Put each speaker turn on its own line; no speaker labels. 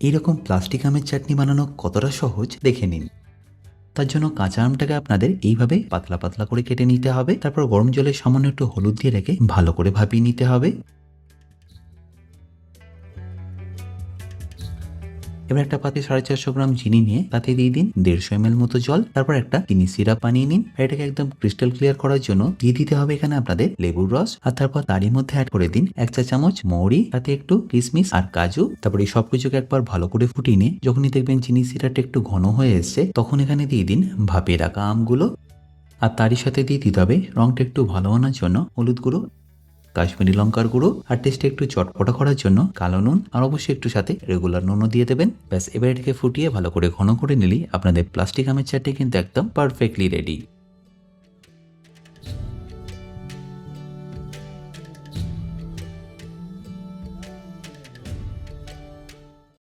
এইরকম প্লাস্টিক আমের চাটনি বানানো কতটা সহজ দেখে নিন। তার জন্য কাঁচা আমটাকে আপনাদের এইভাবে পাতলা পাতলা করে কেটে নিতে হবে। তারপর গরম জলে সামান্য একটু হলুদ দিয়ে রেখে ভালো করে ভাপিয়ে নিতে হবে। এবার একটা পাতে সাড়ে চারশো গ্রাম চিনি নিয়ে তাতে দিয়ে দিন দেড়শো এম মতো জল, তারপর একটা চিনি সিরাপ বানিয়ে নিন। এটাকে একদম ক্রিস্টাল ক্লিয়ার করার জন্য দিয়ে দিতে হবে এখানে আপনাদের লেবুর রস। আর তারপর তারই মধ্যে অ্যাড করে দিন এক চা চামচ মৌরি, তাতে একটু কিশমিশ আর কাজু। তারপর এই সবকিছুকে একবার ভালো করে ফুটিয়ে নিয়ে যখনই দেখবেন চিনি সিরাপটা একটু ঘন হয়ে এসছে, তখন এখানে দিয়ে দিন ভাপিয়ে রাখা আমগুলো। আর তারই সাথে দিয়ে দিতে হবে রংটা একটু ভালো আনার জন্য হলুদ গুঁড়ো। কাশ্মীরি লঙ্কার গুঁড়ো আর টেস্টে একটু চটপটা করার জন্য কালো নুন আর অবশ্যই একটু সাথে রেগুলার নুনও দিয়ে দেবেন। ব্যাস, এবার এটাকে ফুটিয়ে ভালো করে ঘন করে নিলেই আপনাদের প্লাস্টিক আমের চাটটি কিন্তু একদম পারফেক্টলি রেডি